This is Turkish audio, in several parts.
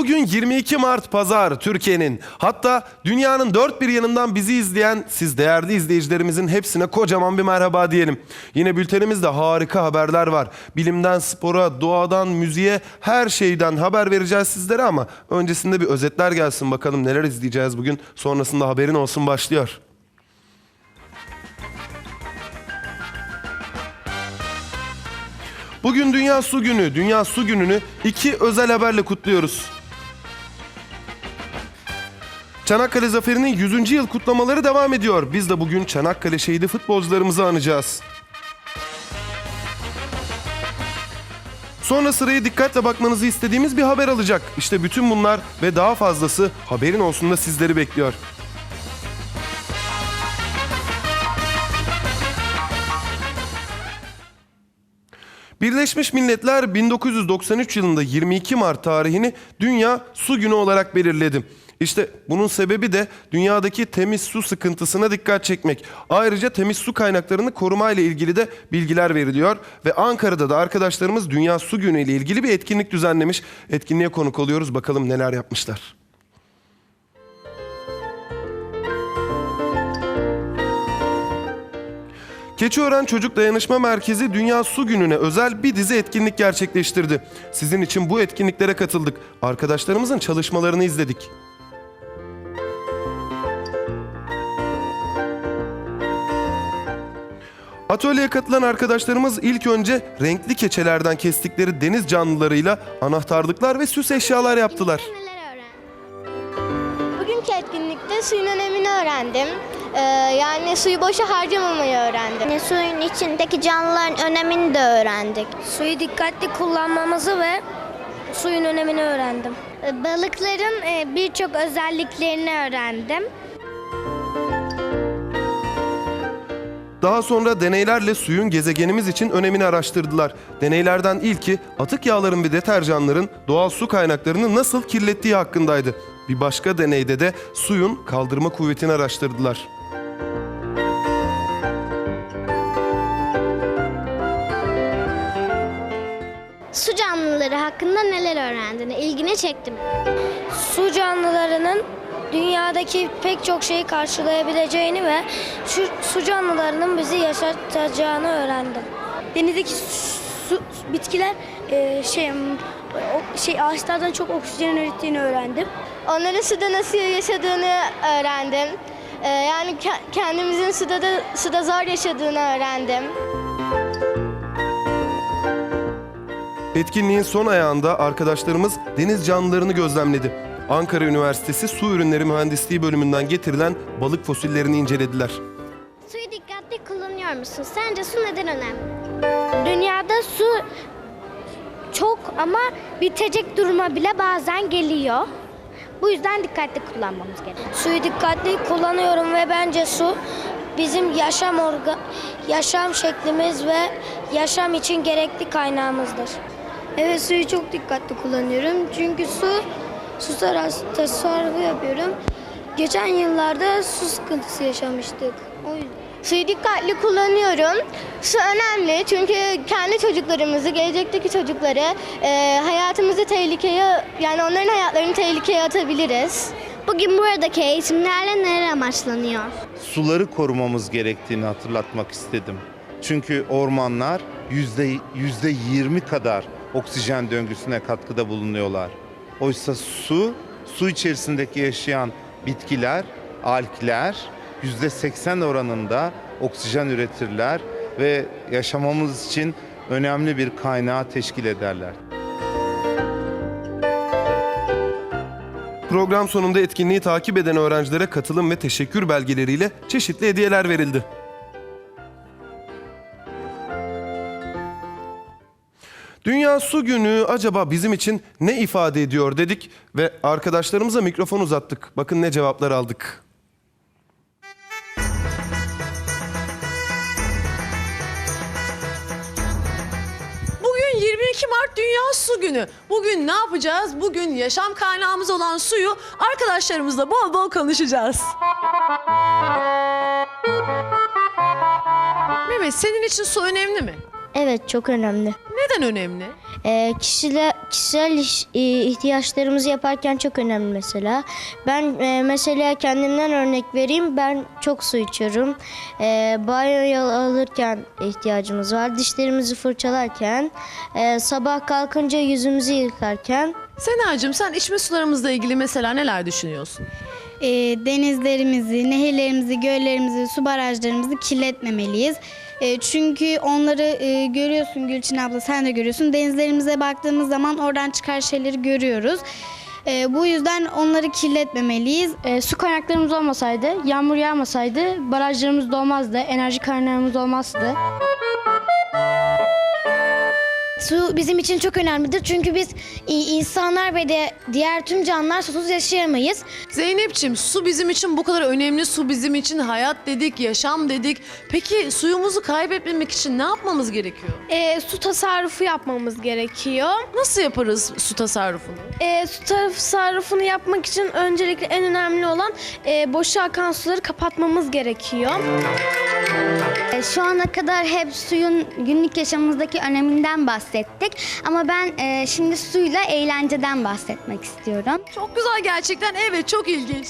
Bugün 22 Mart Pazar Türkiye'nin hatta dünyanın dört bir yanından bizi izleyen siz değerli izleyicilerimizin hepsine kocaman bir merhaba diyelim. Yine bültenimizde harika haberler var. Bilimden spora, doğadan müziğe her şeyden haber vereceğiz sizlere ama öncesinde bir özetler gelsin bakalım neler izleyeceğiz bugün. Sonrasında haberin olsun başlıyor. Bugün Dünya Su Günü. Dünya Su Günü'nü iki özel haberle kutluyoruz. Çanakkale Zaferi'nin 100. yıl kutlamaları devam ediyor. Biz de bugün Çanakkale şehidi futbolcularımızı anacağız. Sonra sıraya dikkatle bakmanızı istediğimiz bir haber alacak. İşte bütün bunlar ve daha fazlası haberin olsun da sizleri bekliyor. Birleşmiş Milletler 1993 yılında 22 Mart tarihini Dünya Su Günü olarak belirledi. İşte bunun sebebi de dünyadaki temiz su sıkıntısına dikkat çekmek. Ayrıca temiz su kaynaklarını koruma ile ilgili de bilgiler veriliyor ve Ankara'da da arkadaşlarımız Dünya Su Günü ile ilgili bir etkinlik düzenlemiş. Etkinliğe konuk oluyoruz. Bakalım neler yapmışlar. Keçiören Çocuk Dayanışma Merkezi Dünya Su Günü'ne özel bir dizi etkinlik gerçekleştirdi. Sizin için bu etkinliklere katıldık. Arkadaşlarımızın çalışmalarını izledik. Atölyeye katılan arkadaşlarımız ilk önce renkli keçelerden kestikleri deniz canlılarıyla anahtarlıklar ve süs eşyalar yaptılar. Öğrendin? Bugünkü etkinlikte suyun önemini öğrendim. Ee, yani suyu boşa harcamamayı öğrendim. Suyun içindeki canlıların önemini de öğrendik. Suyu dikkatli kullanmamızı ve suyun önemini öğrendim. Balıkların e, birçok özelliklerini öğrendim. Daha sonra deneylerle suyun gezegenimiz için önemini araştırdılar. Deneylerden ilki atık yağların ve deterjanların doğal su kaynaklarını nasıl kirlettiği hakkındaydı. Bir başka deneyde de suyun kaldırma kuvvetini araştırdılar. Su canlıları hakkında neler öğrendin? İlgini çekti mi? Su canlılarının dünyadaki pek çok şeyi karşılayabileceğini ve şu su canlılarının bizi yaşatacağını öğrendim. Denizdeki su, bitkiler e, şey o- şey ağaçlardan çok oksijen ürettiğini öğrendim. Onların suda nasıl yaşadığını öğrendim. Ee, yani ke- kendimizin suda da suda zor yaşadığını öğrendim. Etkinliğin son ayağında arkadaşlarımız deniz canlılarını gözlemledi. Ankara Üniversitesi Su Ürünleri Mühendisliği bölümünden getirilen balık fosillerini incelediler. Suyu dikkatli kullanıyor musun? Sence su neden önemli? Dünyada su çok ama bitecek duruma bile bazen geliyor. Bu yüzden dikkatli kullanmamız gerekiyor. Suyu dikkatli kullanıyorum ve bence su bizim yaşam orga, yaşam şeklimiz ve yaşam için gerekli kaynağımızdır. Evet suyu çok dikkatli kullanıyorum çünkü su su tasarrufu yapıyorum. Geçen yıllarda su sıkıntısı yaşamıştık. O yüzden. Suyu dikkatli kullanıyorum. Su önemli çünkü kendi çocuklarımızı, gelecekteki çocukları e, hayatımızı tehlikeye, yani onların hayatlarını tehlikeye atabiliriz. Bugün buradaki eğitimlerle neler amaçlanıyor? suları korumamız gerektiğini hatırlatmak istedim. Çünkü ormanlar yüzde yüzde yirmi kadar oksijen döngüsüne katkıda bulunuyorlar. Oysa su, su içerisindeki yaşayan bitkiler, yüzde seksen oranında oksijen üretirler ve yaşamamız için önemli bir kaynağı teşkil ederler. Program sonunda etkinliği takip eden öğrencilere katılım ve teşekkür belgeleriyle çeşitli hediyeler verildi. Dünya Su Günü acaba bizim için ne ifade ediyor dedik ve arkadaşlarımıza mikrofon uzattık. Bakın ne cevaplar aldık. Bugün 22 Mart Dünya Su Günü. Bugün ne yapacağız? Bugün yaşam kaynağımız olan suyu arkadaşlarımızla bol bol konuşacağız. Mehmet senin için su önemli mi? Evet çok önemli. Neden önemli? Ee, kişisel, kişisel iş- e, ihtiyaçlarımızı yaparken çok önemli mesela. Ben e, mesela kendimden örnek vereyim. Ben çok su içiyorum. E, banyo alırken ihtiyacımız var. Dişlerimizi fırçalarken, e, sabah kalkınca yüzümüzü yıkarken. Senacığım sen içme sularımızla ilgili mesela neler düşünüyorsun? e, denizlerimizi, nehirlerimizi, göllerimizi, su barajlarımızı kirletmemeliyiz. E, çünkü onları e, görüyorsun Gülçin abla sen de görüyorsun. Denizlerimize baktığımız zaman oradan çıkan şeyleri görüyoruz. E, bu yüzden onları kirletmemeliyiz. E, su kaynaklarımız olmasaydı, yağmur yağmasaydı barajlarımız dolmazdı, enerji kaynağımız olmazdı. Su bizim için çok önemlidir çünkü biz insanlar ve de diğer tüm canlılar susuz yaşayamayız. Zeynep'ciğim su bizim için bu kadar önemli. Su bizim için hayat dedik, yaşam dedik. Peki suyumuzu kaybetmemek için ne yapmamız gerekiyor? E, su tasarrufu yapmamız gerekiyor. Nasıl yaparız su tasarrufunu? E, su tasarrufunu yapmak için öncelikle en önemli olan e, boşa akan suları kapatmamız gerekiyor. E, Şu ana kadar hep suyun günlük yaşamımızdaki öneminden bahsettik. Ama ben e, şimdi suyla eğlenceden bahsetmek istiyorum. Çok güzel gerçekten. Evet çok ilginç.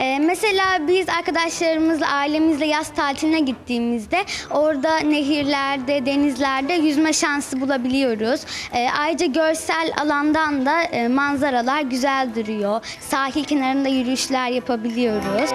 E, mesela biz arkadaşlarımızla, ailemizle yaz tatiline gittiğimizde orada nehirlerde, denizlerde yüzme şansı bulabiliyoruz. E, ayrıca görsel alandan da e, manzaralar güzel duruyor. Sahil kenarında yürüyüşler yapabiliyoruz.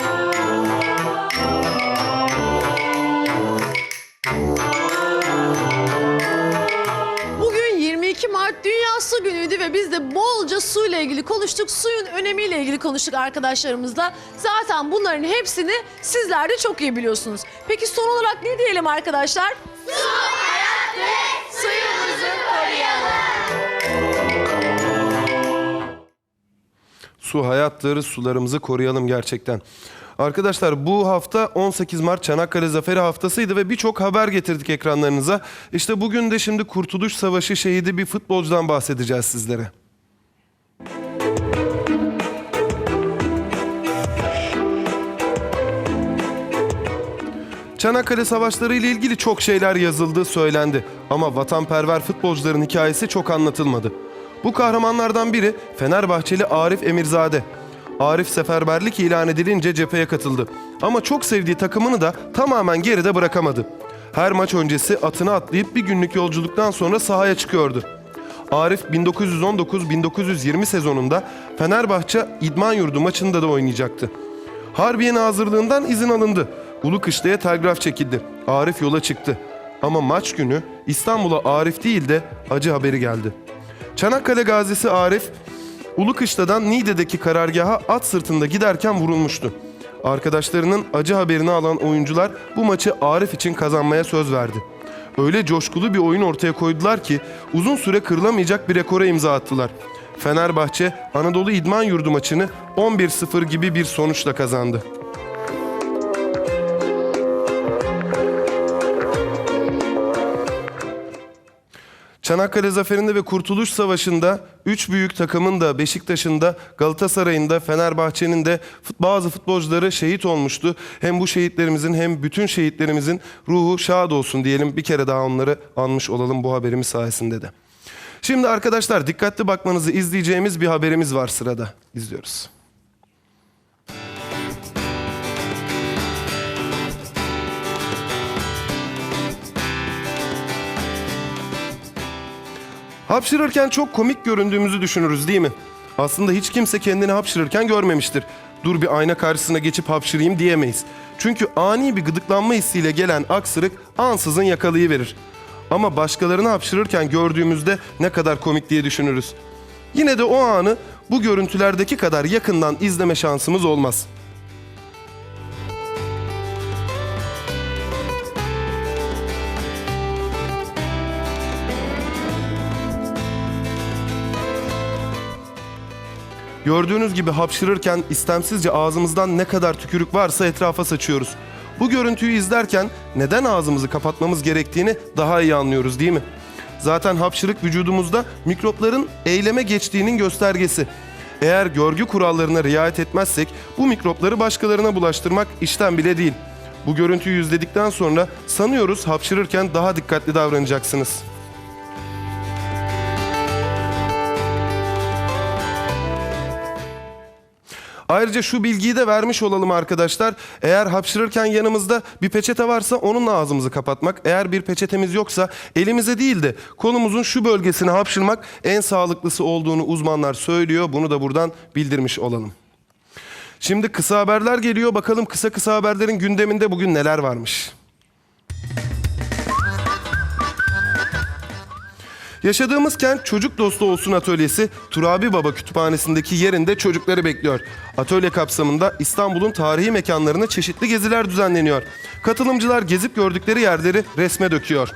Su Günü'ydü ve biz de bolca suyla ilgili konuştuk. Suyun önemiyle ilgili konuştuk arkadaşlarımızla. Zaten bunların hepsini sizler de çok iyi biliyorsunuz. Peki son olarak ne diyelim arkadaşlar? Su hayattır. Suyumuzu koruyalım. Su hayattır, sularımızı koruyalım gerçekten. Arkadaşlar bu hafta 18 Mart Çanakkale Zaferi Haftası'ydı ve birçok haber getirdik ekranlarınıza. İşte bugün de şimdi Kurtuluş Savaşı şehidi bir futbolcudan bahsedeceğiz sizlere. Çanakkale Savaşları ile ilgili çok şeyler yazıldı, söylendi. Ama vatanperver futbolcuların hikayesi çok anlatılmadı. Bu kahramanlardan biri Fenerbahçeli Arif Emirzade. Arif seferberlik ilan edilince cepheye katıldı. Ama çok sevdiği takımını da tamamen geride bırakamadı. Her maç öncesi atına atlayıp bir günlük yolculuktan sonra sahaya çıkıyordu. Arif 1919-1920 sezonunda Fenerbahçe İdman Yurdu maçında da oynayacaktı. Harbiye'nin hazırlığından izin alındı. Ulukışla'ya telgraf çekildi. Arif yola çıktı. Ama maç günü İstanbul'a Arif değil de acı haberi geldi. Çanakkale gazisi Arif, Ulukışla'dan Niğde'deki karargaha at sırtında giderken vurulmuştu. Arkadaşlarının acı haberini alan oyuncular bu maçı Arif için kazanmaya söz verdi. Öyle coşkulu bir oyun ortaya koydular ki uzun süre kırılamayacak bir rekora imza attılar. Fenerbahçe Anadolu İdman Yurdu maçını 11-0 gibi bir sonuçla kazandı. Çanakkale Zaferi'nde ve Kurtuluş Savaşı'nda üç büyük takımın da Beşiktaş'ın da Galatasaray'ın da Fenerbahçe'nin de bazı futbolcuları şehit olmuştu. Hem bu şehitlerimizin hem bütün şehitlerimizin ruhu şad olsun diyelim. Bir kere daha onları anmış olalım bu haberimiz sayesinde de. Şimdi arkadaşlar dikkatli bakmanızı izleyeceğimiz bir haberimiz var sırada. İzliyoruz. Hapşırırken çok komik göründüğümüzü düşünürüz değil mi? Aslında hiç kimse kendini hapşırırken görmemiştir. Dur bir ayna karşısına geçip hapşırayım diyemeyiz. Çünkü ani bir gıdıklanma hissiyle gelen aksırık ansızın yakalayıverir. Ama başkalarını hapşırırken gördüğümüzde ne kadar komik diye düşünürüz. Yine de o anı bu görüntülerdeki kadar yakından izleme şansımız olmaz. Gördüğünüz gibi hapşırırken istemsizce ağzımızdan ne kadar tükürük varsa etrafa saçıyoruz. Bu görüntüyü izlerken neden ağzımızı kapatmamız gerektiğini daha iyi anlıyoruz değil mi? Zaten hapşırık vücudumuzda mikropların eyleme geçtiğinin göstergesi. Eğer görgü kurallarına riayet etmezsek bu mikropları başkalarına bulaştırmak işten bile değil. Bu görüntüyü izledikten sonra sanıyoruz hapşırırken daha dikkatli davranacaksınız. Ayrıca şu bilgiyi de vermiş olalım arkadaşlar. Eğer hapşırırken yanımızda bir peçete varsa onunla ağzımızı kapatmak. Eğer bir peçetemiz yoksa elimize değil de kolumuzun şu bölgesine hapşırmak en sağlıklısı olduğunu uzmanlar söylüyor. Bunu da buradan bildirmiş olalım. Şimdi kısa haberler geliyor. Bakalım kısa kısa haberlerin gündeminde bugün neler varmış. Yaşadığımız kent çocuk dostu olsun atölyesi Turabi Baba Kütüphanesi'ndeki yerinde çocukları bekliyor. Atölye kapsamında İstanbul'un tarihi mekanlarına çeşitli geziler düzenleniyor. Katılımcılar gezip gördükleri yerleri resme döküyor.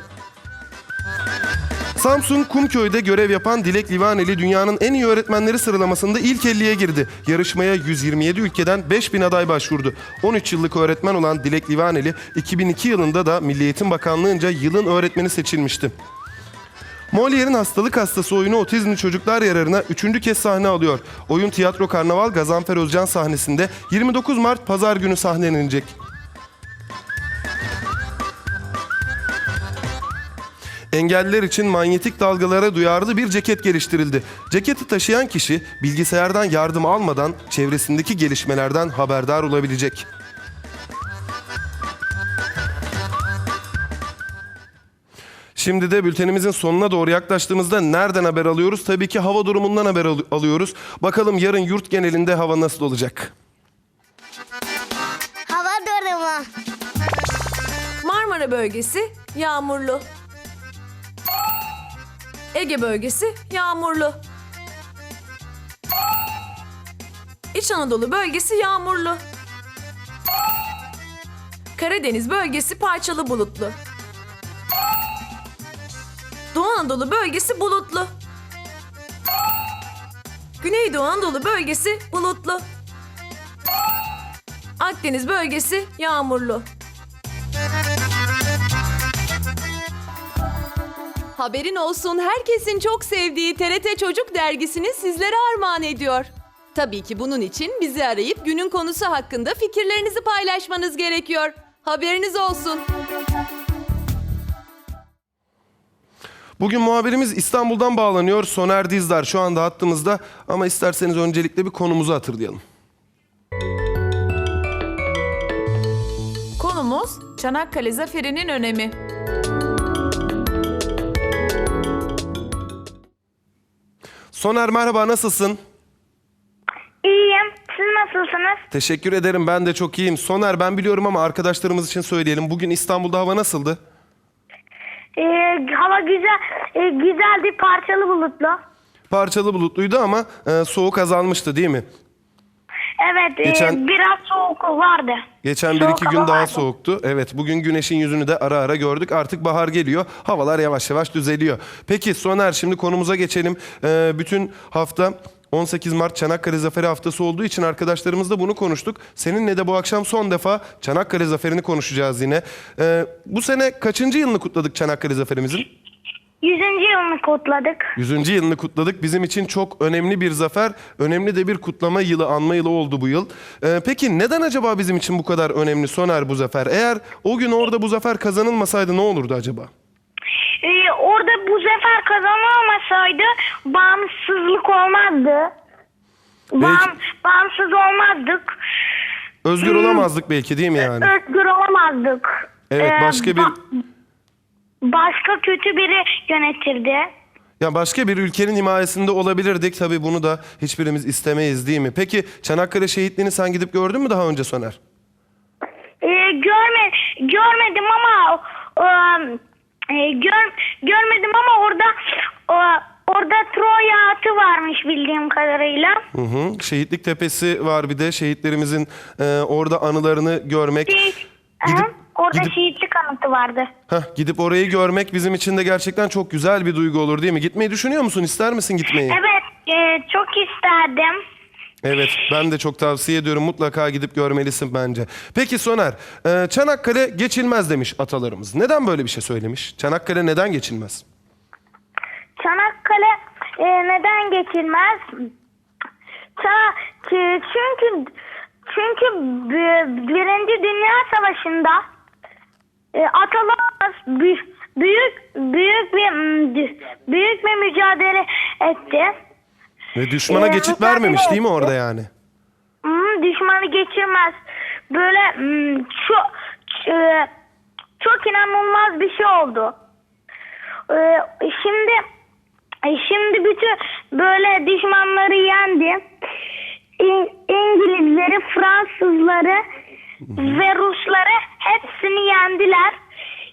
Samsun Kumköy'de görev yapan Dilek Livaneli dünyanın en iyi öğretmenleri sıralamasında ilk 50'ye girdi. Yarışmaya 127 ülkeden 5000 aday başvurdu. 13 yıllık öğretmen olan Dilek Livaneli 2002 yılında da Milli Eğitim Bakanlığı'nca yılın öğretmeni seçilmişti. Molière'in hastalık hastası oyunu Otizmli Çocuklar yararına üçüncü kez sahne alıyor. Oyun Tiyatro Karnaval Gazanfer Özcan sahnesinde 29 Mart Pazar günü sahnelenecek. Engelliler için manyetik dalgalara duyarlı bir ceket geliştirildi. Ceketi taşıyan kişi bilgisayardan yardım almadan çevresindeki gelişmelerden haberdar olabilecek. Şimdi de bültenimizin sonuna doğru yaklaştığımızda nereden haber alıyoruz? Tabii ki hava durumundan haber al- alıyoruz. Bakalım yarın yurt genelinde hava nasıl olacak? Hava durumu. Marmara bölgesi yağmurlu. Ege bölgesi yağmurlu. İç Anadolu bölgesi yağmurlu. Karadeniz bölgesi parçalı bulutlu. Doğu Anadolu bölgesi bulutlu. Güneydoğu Anadolu bölgesi bulutlu. Akdeniz bölgesi yağmurlu. Haberin olsun herkesin çok sevdiği TRT Çocuk dergisini sizlere armağan ediyor. Tabii ki bunun için bizi arayıp günün konusu hakkında fikirlerinizi paylaşmanız gerekiyor. Haberiniz olsun. Bugün muhabirimiz İstanbul'dan bağlanıyor. Soner Dizdar şu anda hattımızda ama isterseniz öncelikle bir konumuzu hatırlayalım. Konumuz Çanakkale Zaferi'nin önemi. Soner merhaba nasılsın? İyiyim. Siz nasılsınız? Teşekkür ederim ben de çok iyiyim. Soner ben biliyorum ama arkadaşlarımız için söyleyelim. Bugün İstanbul'da hava nasıldı? Ee, hava güzel, e, güzeldi, parçalı bulutlu. Parçalı bulutluydu ama e, soğuk azalmıştı değil mi? Evet, e, Geçen- biraz soğuk vardı. Geçen bir Soğuk iki gün hava daha vardı. soğuktu. Evet bugün güneşin yüzünü de ara ara gördük. Artık bahar geliyor. Havalar yavaş yavaş düzeliyor. Peki Soner şimdi konumuza geçelim. Ee, bütün hafta 18 Mart Çanakkale Zaferi Haftası olduğu için arkadaşlarımızla bunu konuştuk. Seninle de bu akşam son defa Çanakkale Zaferi'ni konuşacağız yine. Ee, bu sene kaçıncı yılını kutladık Çanakkale Zaferimizin? 100. yılını kutladık. 100. yılını kutladık. Bizim için çok önemli bir zafer, önemli de bir kutlama yılı, anma yılı oldu bu yıl. Ee, peki neden acaba bizim için bu kadar önemli Soner bu zafer? Eğer o gün orada bu zafer kazanılmasaydı ne olurdu acaba? Ee, orada bu zafer kazanılmasaydı bağımsızlık olmazdı. Bağım, bağımsız olmazdık. Özgür olamazdık belki değil mi yani? Özgür olamazdık. Evet Ee, başka bir ba- başka kötü biri yönetirdi. ya başka bir ülkenin himayesinde olabilirdik. Tabii bunu da hiçbirimiz istemeyiz değil mi? Peki Çanakkale şehitliğini sen gidip gördün mü daha önce Soner? Ee, görme, görmedim ama e, e, gör, görmedim ama orada e, orada Troya atı varmış bildiğim kadarıyla. Hı hı. Şehitlik Tepesi var bir de şehitlerimizin e, orada anılarını görmek. Şey, Gidip- aha, orada gidip- şehitlik anıtı vardı. Heh, gidip orayı görmek bizim için de gerçekten çok güzel bir duygu olur değil mi? Gitmeyi düşünüyor musun? İster misin gitmeyi? Evet, e, çok isterdim. Evet, ben de çok tavsiye ediyorum. Mutlaka gidip görmelisin bence. Peki Soner, e, Çanakkale geçilmez demiş atalarımız. Neden böyle bir şey söylemiş? Çanakkale neden geçilmez? Çanakkale e, neden geçilmez? Ça- ki- çünkü çünkü bi- Birinci Dünya Savaşı'nda e, atalarımız büyük büyük bir büyük bir mücadele etti. Ve düşmana Ee, geçit vermemiş değil mi orada yani? Hmm, düşmanı geçirmez. Böyle hmm, çok e, çok inanılmaz bir şey oldu. Ee, şimdi e, şimdi bütün böyle düşmanları yendi. İng- İngilizleri, Fransızları ve Rusları hepsini yendiler.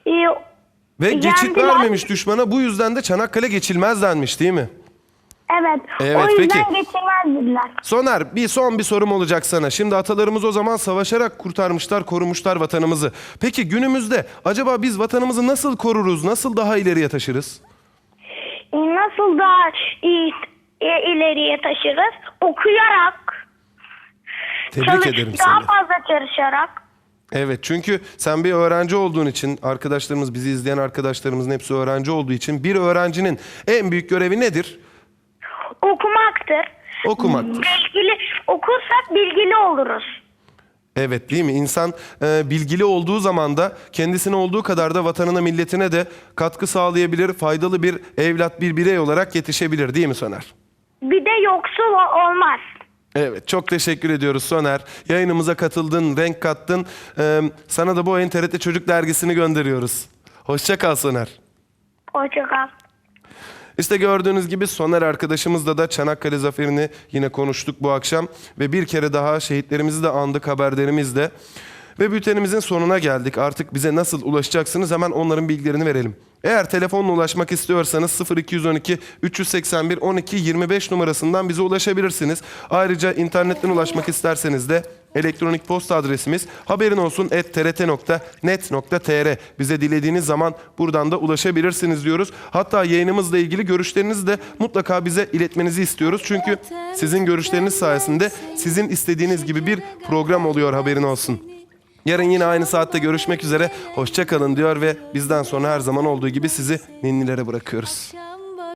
Ee, Ve geçit Yendiler. vermemiş düşmana bu yüzden de Çanakkale geçilmez denmiş değil mi? Evet. Evet, o yüzden peki. dediler. Soner bir son bir sorum olacak sana. Şimdi atalarımız o zaman savaşarak kurtarmışlar, korumuşlar vatanımızı. Peki günümüzde acaba biz vatanımızı nasıl koruruz, nasıl daha ileriye taşırız? Ee, Nasıl daha iyi, e, ileriye taşırız? Okuyarak, Tebrik çalış- ederim daha seni. fazla çalışarak. Evet çünkü sen bir öğrenci olduğun için arkadaşlarımız bizi izleyen arkadaşlarımızın hepsi öğrenci olduğu için bir öğrencinin en büyük görevi nedir? Okumaktır. Okumaktır. Bilgili okursak bilgili oluruz. Evet değil mi? İnsan e, bilgili olduğu zaman da kendisine olduğu kadar da vatanına milletine de katkı sağlayabilir, faydalı bir evlat, bir birey olarak yetişebilir değil mi Soner? Bir de yoksul olmaz. Evet çok teşekkür ediyoruz Soner. Yayınımıza katıldın, renk kattın. Ee, sana da bu NTRT Çocuk Dergisi'ni gönderiyoruz. Hoşça kal Soner. Hoşçakal. İşte gördüğünüz gibi Soner arkadaşımızla da Çanakkale Zaferi'ni yine konuştuk bu akşam. Ve bir kere daha şehitlerimizi de andık haberlerimizle. Ve bültenimizin sonuna geldik. Artık bize nasıl ulaşacaksınız hemen onların bilgilerini verelim. Eğer telefonla ulaşmak istiyorsanız 0212 381 12 25 numarasından bize ulaşabilirsiniz. Ayrıca internetten ulaşmak isterseniz de elektronik posta adresimiz haberin olsun trt.net.tr bize dilediğiniz zaman buradan da ulaşabilirsiniz diyoruz. Hatta yayınımızla ilgili görüşlerinizi de mutlaka bize iletmenizi istiyoruz. Çünkü sizin görüşleriniz sayesinde sizin istediğiniz gibi bir program oluyor haberin olsun. Yarın yine aynı saatte görüşmek üzere. Hoşça kalın diyor ve bizden sonra her zaman olduğu gibi sizi ninnilere bırakıyoruz.